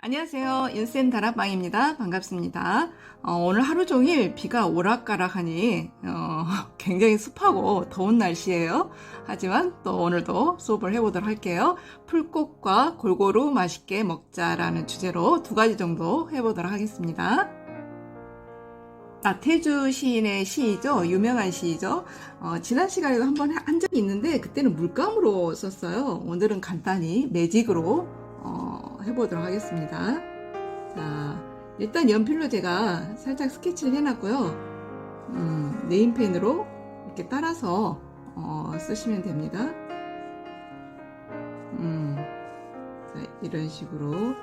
안녕하세요. 인센 다락방입니다. 반갑습니다. 어, 오늘 하루 종일 비가 오락가락하니 어, 굉장히 습하고 더운 날씨예요. 하지만 또 오늘도 수업을 해보도록 할게요. 풀꽃과 골고루 맛있게 먹자라는 주제로 두 가지 정도 해보도록 하겠습니다. 나태주 시인의 시이죠. 유명한 시이죠. 어, 지난 시간에도 한번 한 적이 있는데 그때는 물감으로 썼어요. 오늘은 간단히 매직으로 어, 해보도록 하겠습니다. 자, 일단 연필로 제가 살짝 스케치를 해놨고요. 음, 네임펜으로 이렇게 따라서 어, 쓰시면 됩니다. 음, 자, 이런 식으로.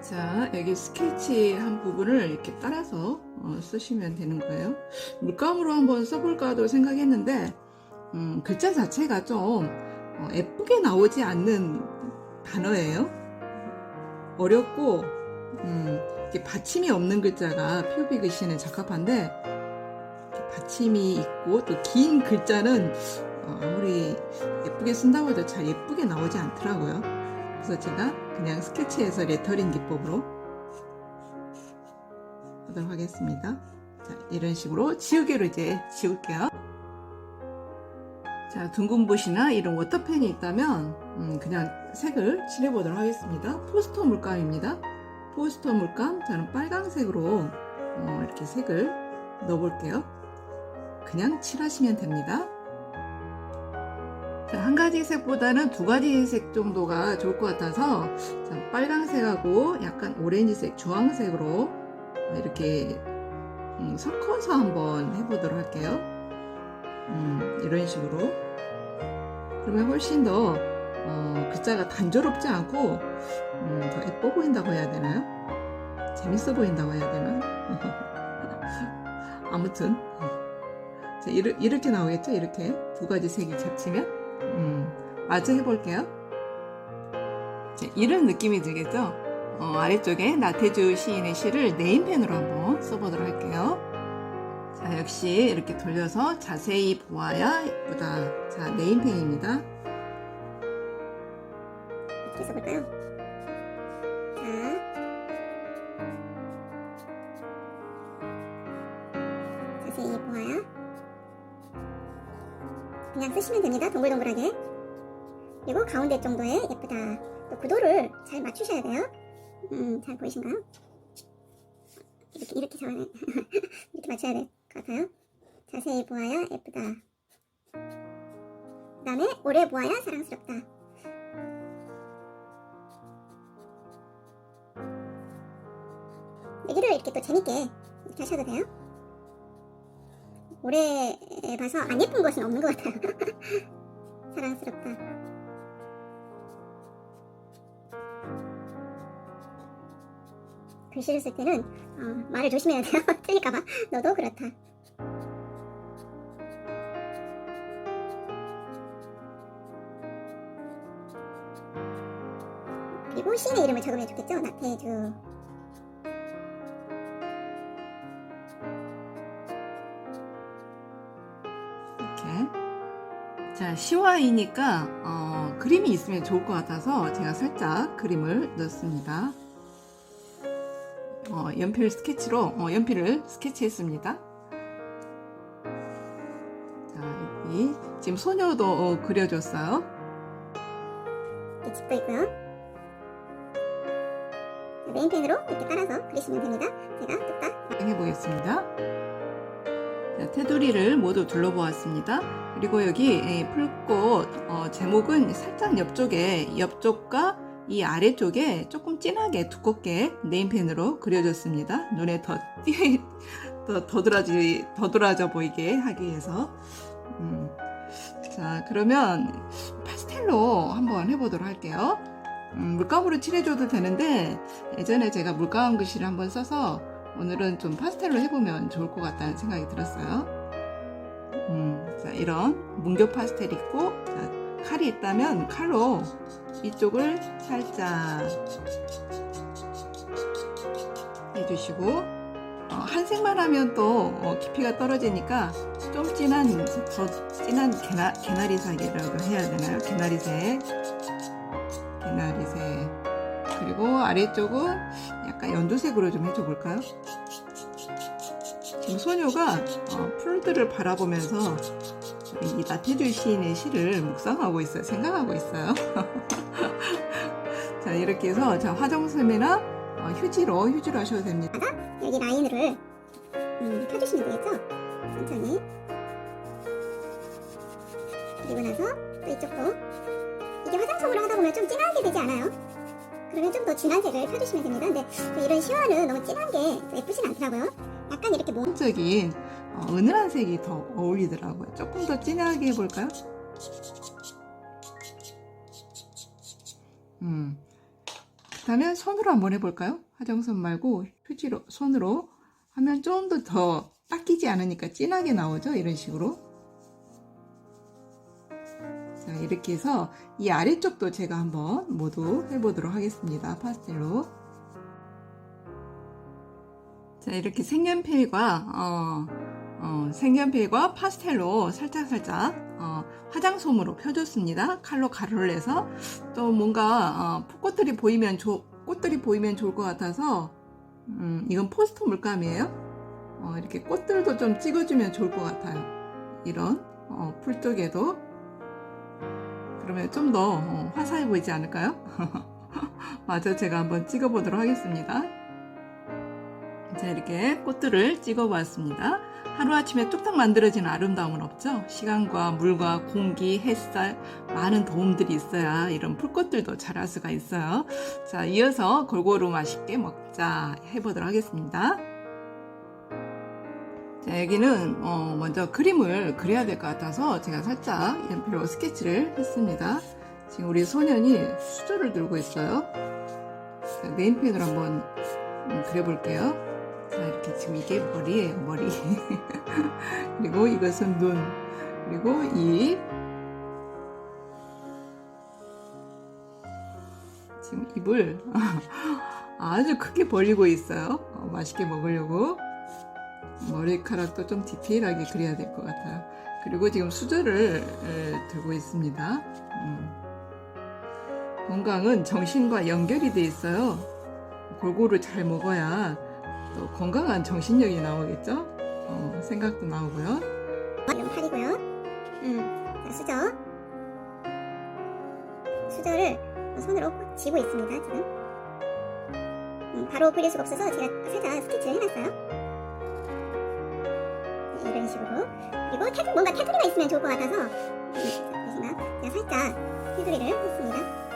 자, 여기 스케치 한 부분을 이렇게 따라서 어, 쓰시면 되는 거예요. 물감으로 한번 써볼까도 생각했는데, 음, 글자 자체가 좀 어, 예쁘게 나오지 않는 단어예요. 어렵고 음, 받침이 없는 글자가 POB 글씨는 적합한데 받침이 있고 또 긴 글자는 어, 아무리 예쁘게 쓴다고 해도 잘 예쁘게 나오지 않더라고요. 그래서 제가 그냥 스케치해서 레터링 기법으로 하도록 하겠습니다. 자, 이런 식으로 지우개로 이제 지울게요. 자, 둥근 붓이나 이런 워터펜이 있다면 음, 그냥 색을 칠해보도록 하겠습니다. 포스터 물감입니다. 포스터 물감, 저는 빨강색으로 어, 이렇게 색을 넣어볼게요. 그냥 칠하시면 됩니다. 자, 한 가지 색보다는 두 가지 색 정도가 좋을 것 같아서 자, 빨강색하고 약간 오렌지색, 주황색으로 어, 이렇게 음, 섞어서 한번 해보도록 할게요. 음, 이런 식으로 그러면 훨씬 더 어, 글자가 단조롭지 않고 음, 더 예뻐 보인다고 해야 되나요? 재밌어 보인다고 해야 되나? 아무튼 자, 이르, 이렇게 나오겠죠? 이렇게 두 가지 색이 겹치면 음, 마저 해볼게요. 자, 이런 느낌이 들겠죠? 어, 아래쪽에 나태주 시인의 시를 네임펜으로 한번 써보도록 할게요. 자, 역시 이렇게 돌려서 자세히 보아야 예쁘다. 자, 네임펜입니다. 어떻게 써볼까요? 자. 자세히 보아야. 그냥 쓰시면 됩니다. 동글동글하게. 그리고 가운데 정도에 예쁘다. 또 구도를 잘 맞추셔야 돼요. 음, 잘 보이신가요? 이렇게, 이렇게 잡아야 이렇게 맞춰야 될 것 같아요. 자세히 보아야 예쁘다. 그 다음에 오래 보아야 사랑스럽다. 여기를 이렇게 또 재밌게 이렇게 하셔도 돼요. 오래 봐서 안 예쁜 것은 없는 것 같아요. 사랑스럽다. 글씨를 쓸 때는 어, 말을 조심해야 돼요. 틀릴까봐. 너도 그렇다. 그리고 시인의 이름을 적으면 좋겠죠. 나태주. 이렇게. 자, 시와이니까 어, 그림이 있으면 좋을 것 같아서 제가 살짝 그림을 넣습니다. 어, 연필 스케치로 어, 연필을 스케치했습니다. 자, 여기 지금 소녀도 어, 그려줬어요. 이렇게 집도 있고요. 메인펜으로 이렇게 따라서 그리시면 됩니다. 제가 뚝딱 해보겠습니다. 자, 테두리를 모두 둘러보았습니다. 그리고 여기 예, 풀꽃 어, 제목은 살짝 옆쪽에 옆쪽과 이 아래쪽에 조금 진하게 두껍게 네임펜으로 그려줬습니다. 눈에 더 띄, 더 더드라지 더드라져 보이게 하기 위해서. 음. 자 그러면 파스텔로 한번 해보도록 할게요. 음, 물감으로 칠해줘도 되는데 예전에 제가 물감 글씨를 한번 써서 오늘은 좀 파스텔로 해보면 좋을 것 같다는 생각이 들었어요. 음, 자, 이런 문교 파스텔 있고, 자, 칼이 있다면 칼로 이쪽을 살짝 해주시고, 어, 한 색만 하면 또 어, 깊이가 떨어지니까 좀 진한, 더 진한 개나, 개나리색이라고 해야 되나요? 개나리색. 개나리색. 그리고 아래쪽은 약간 연두색으로 좀 해줘 볼까요? 지금 소녀가 어, 풀들을 바라보면서 이 나태주 시인의 시를 묵상하고 있어요. 생각하고 있어요. 자, 이렇게 해서 자, 화정솜이나 어, 휴지로 휴지로 하셔도 됩니다. 여기 라인을 음, 펴주시면 되겠죠? 천천히. 그리고 나서 또 이쪽도 이게 화장솜으로 하다 보면 좀 진하게 되지 않아요? 그러면 좀 더 진한 색을 펴주시면 됩니다. 근데 또 이런 시화는 너무 진한 게 예쁘진 않더라고요. 약간 이렇게 모 전적인 어, 은은한 색이 더 어울리더라고요. 조금 더 진하게 해볼까요? 음. 그 다음에 손으로 한번 해볼까요? 화장솜 말고 휴지로 손으로 하면 좀 더 더 닦이지 않으니까 진하게 나오죠. 이런 식으로. 자 이렇게 해서 이 아래쪽도 제가 한번 모두 해보도록 하겠습니다. 파스텔로. 자 이렇게 색연필과 어, 어, 색연필과 파스텔로 살짝살짝 어, 화장솜으로 펴줬습니다. 칼로 가루를 내서 또 뭔가 어, 꽃들이 보이면 조, 꽃들이 보이면 좋을 것 같아서 음, 이건 포스터 물감이에요. 어, 이렇게 꽃들도 좀 찍어주면 좋을 것 같아요. 이런 어, 풀 쪽에도 그러면 좀 더 화사해 보이지 않을까요? 맞아 제가 한번 찍어보도록 하겠습니다. 자 이렇게 꽃들을 찍어봤습니다. 하루아침에 뚝딱 만들어지는 아름다움은 없죠. 시간과 물과 공기, 햇살 많은 도움들이 있어야 이런 풀꽃들도 자랄 수가 있어요. 자 이어서 골고루 맛있게 먹자 해보도록 하겠습니다. 자 여기는 어, 먼저 그림을 그려야 될 것 같아서 제가 살짝 연필로 스케치를 했습니다. 지금 우리 소년이 수저를 들고 있어요. 자, 네임펜으로 한번 음, 그려볼게요. 자, 이렇게 지금 이게 머리예요, 머리. 그리고 이것은 눈. 그리고 입. 지금 입을 아주 크게 벌리고 있어요. 어, 맛있게 먹으려고. 머리카락도 좀 디테일하게 그려야 될 것 같아요. 그리고 지금 수저를 에, 들고 있습니다. 음. 건강은 정신과 연결이 돼 있어요. 골고루 잘 먹어야 또 건강한 정신력이 나오겠죠? 어, 생각도 나오고요. 이런 팔이고요. 음, 자, 수저. 수저를 손으로 꽉 쥐고 있습니다, 지금. 음, 바로 그릴 수가 없어서 제가 살짝 스케치를 해놨어요. 네, 이런 식으로. 그리고 테두, 뭔가 테두리가 있으면 좋을 것 같아서, 음, 자, 보시면 제가 살짝 테두리를 했습니다.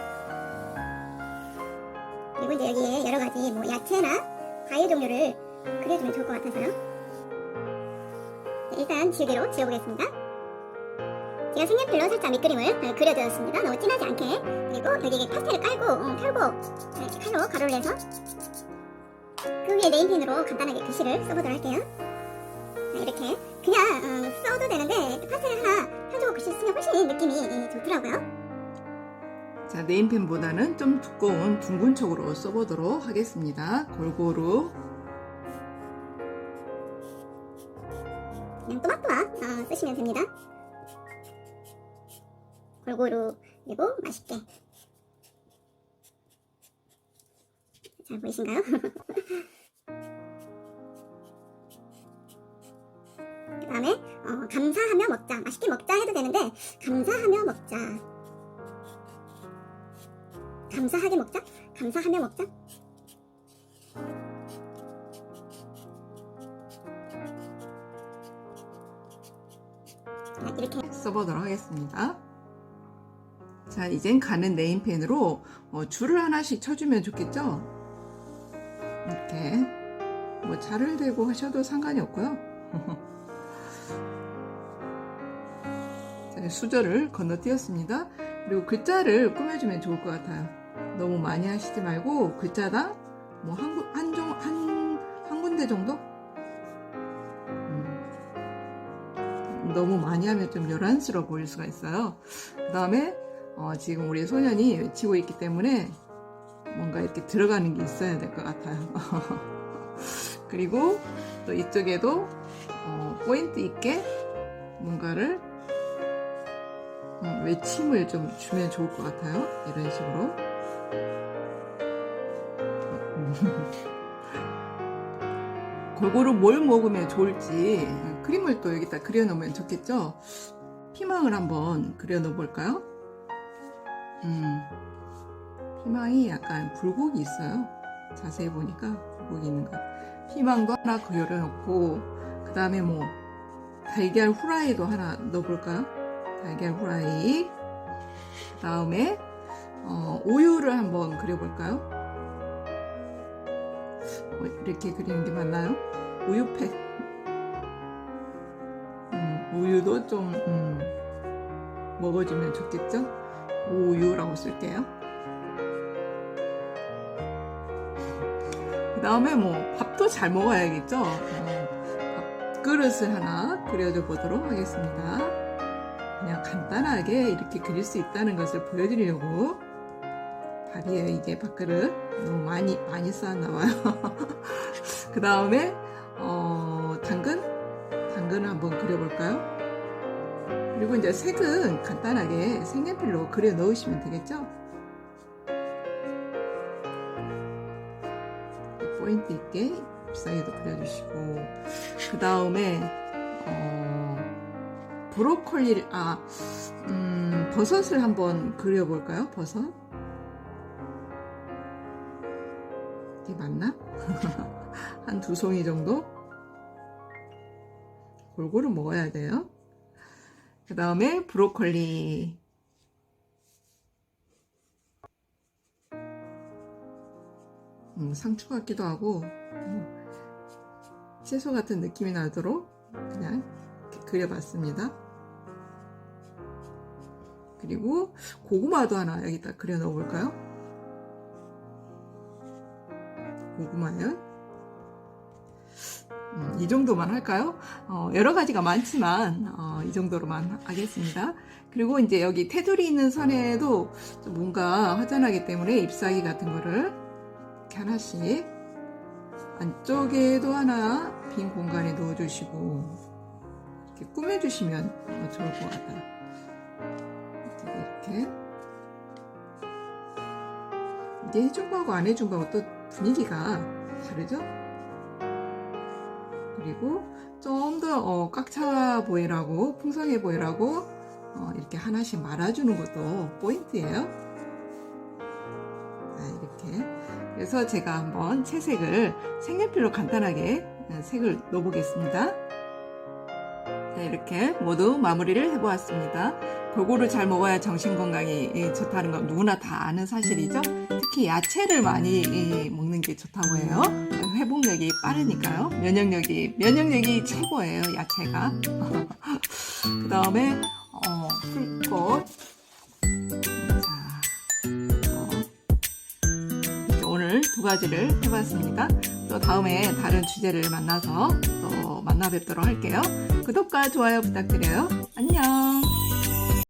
그리고 이제 여기에 여러 가지 뭐 야채나 과일 종류를 그려주면 좋을 것 같아서요. 네, 일단 지우개로 지워보겠습니다. 제가 색연필로 살짝 밑그림을 어, 그려주었습니다. 너무 진하지 않게. 그리고 여기 파스텔을 깔고, 어, 펴고, 이렇게 칼로 가루를 내서 그 위에 네임펜으로 간단하게 글씨를 써보도록 할게요. 자, 이렇게 그냥 어, 써도 되는데 파스텔 하나 펴주고 글씨 쓰면 훨씬 느낌이 예, 좋더라고요. 자, 네임펜보다는 좀 두꺼운 둥근 쪽으로 써보도록 하겠습니다. 골고루. 그냥 또박또박 어, 쓰시면 됩니다. 골고루 그리고 맛있게. 잘 보이신가요? 그 다음에 어, 감사하며 먹자. 맛있게 먹자 해도 되는데 감사하며 먹자. 감사하게 먹자. 감사하며 먹자. 자, 이렇게 써보도록 하겠습니다. 자, 이젠 가는 네임펜으로 어, 줄을 하나씩 쳐주면 좋겠죠? 이렇게 뭐 자를 대고 하셔도 상관이 없고요. 자, 수저를 건너뛰었습니다. 그리고 글자를 꾸며주면 좋을 것 같아요. 너무 많이 하시지 말고 글자당 뭐 한, 구- 한, 종, 한, 한 군데 정도? 음. 너무 많이 하면 좀 요란스러워 보일 수가 있어요. 그 다음에 어, 지금 우리 소년이 외치고 있기 때문에 뭔가 이렇게 들어가는 게 있어야 될 것 같아요. 그리고 또 이쪽에도 어, 포인트 있게 뭔가를 음, 외침을 좀 주면 좋을 것 같아요. 이런 식으로. 골고루 뭘 먹으면 좋을지 그림을 또 여기다 그려놓으면 좋겠죠? 피망을 한번 그려놓어 볼까요? 음, 피망이 약간 굴곡이 있어요. 자세히 보니까 굴곡이 있는 것. 피망도 하나 그려놓고 그 다음에 뭐 달걀 후라이도 하나 넣어볼까요? 달걀 후라이. 그 다음에 어, 우유를 한번 그려볼까요? 어, 이렇게 그리는 게 맞나요? 우유팩. 음, 우유도 좀 음, 먹어주면 좋겠죠? 우유라고 쓸게요. 그 다음에 뭐 밥도 잘 먹어야겠죠? 어, 밥 그릇을 하나 그려줘 보도록 하겠습니다. 그냥 간단하게 이렇게 그릴 수 있다는 것을 보여드리려고 밥이에요 이게 밥그릇 너무 많이 많이 쌓았나 봐요. 그 다음에 어, 당근? 당근을 한번 그려볼까요? 그리고 이제 색은 간단하게 색연필로 그려 넣으시면 되겠죠? 포인트 있게 잎사귀도 그려주시고. 그 다음에 어, 브로콜리를 아 음, 버섯을 한번 그려볼까요? 버섯 이게 맞나? 한 두 송이 정도? 골고루 먹어야 돼요. 그 다음에 브로콜리. 음, 상추 같기도 하고, 음, 채소 같은 느낌이 나도록 그냥 그려봤습니다. 그리고 고구마도 하나 여기다 그려 넣어볼까요? 고구마요. 음, 이 정도만 할까요? 어, 여러 가지가 많지만 어, 이 정도로만 하겠습니다. 그리고 이제 여기 테두리 있는 선에도 좀 뭔가 허전하기 때문에 잎사귀 같은 거를 이렇게 하나씩 안쪽에도 하나 빈 공간에 넣어주시고 이렇게 꾸며주시면 어, 좋을 것 같아요. 이렇게 이게 해준 거하고 안 해준 거하고 또 분위기가 다르죠? 그리고 좀 더 어, 꽉차 보이라고 풍성해 보이라고 어, 이렇게 하나씩 말아주는 것도 포인트예요. 자, 이렇게 그래서 제가 한번 채색을 색연필로 간단하게 어, 색을 넣어보겠습니다. 자, 이렇게 모두 마무리를 해보았습니다. 골고루 잘 먹어야 정신 건강이 예, 좋다는 건 누구나 다 아는 사실이죠. 특히 야채를 많이 예, 먹는 게 좋다고 해요. 회복력이 빠르니까요. 면역력이 면역력이 최고예요. 야채가. 그 다음에 어, 풀꽃. 자, 어, 오늘 두 가지를 해봤습니다. 또 다음에 다른 주제를 만나서 또 만나 뵙도록 할게요. 구독과 좋아요 부탁드려요. 안녕.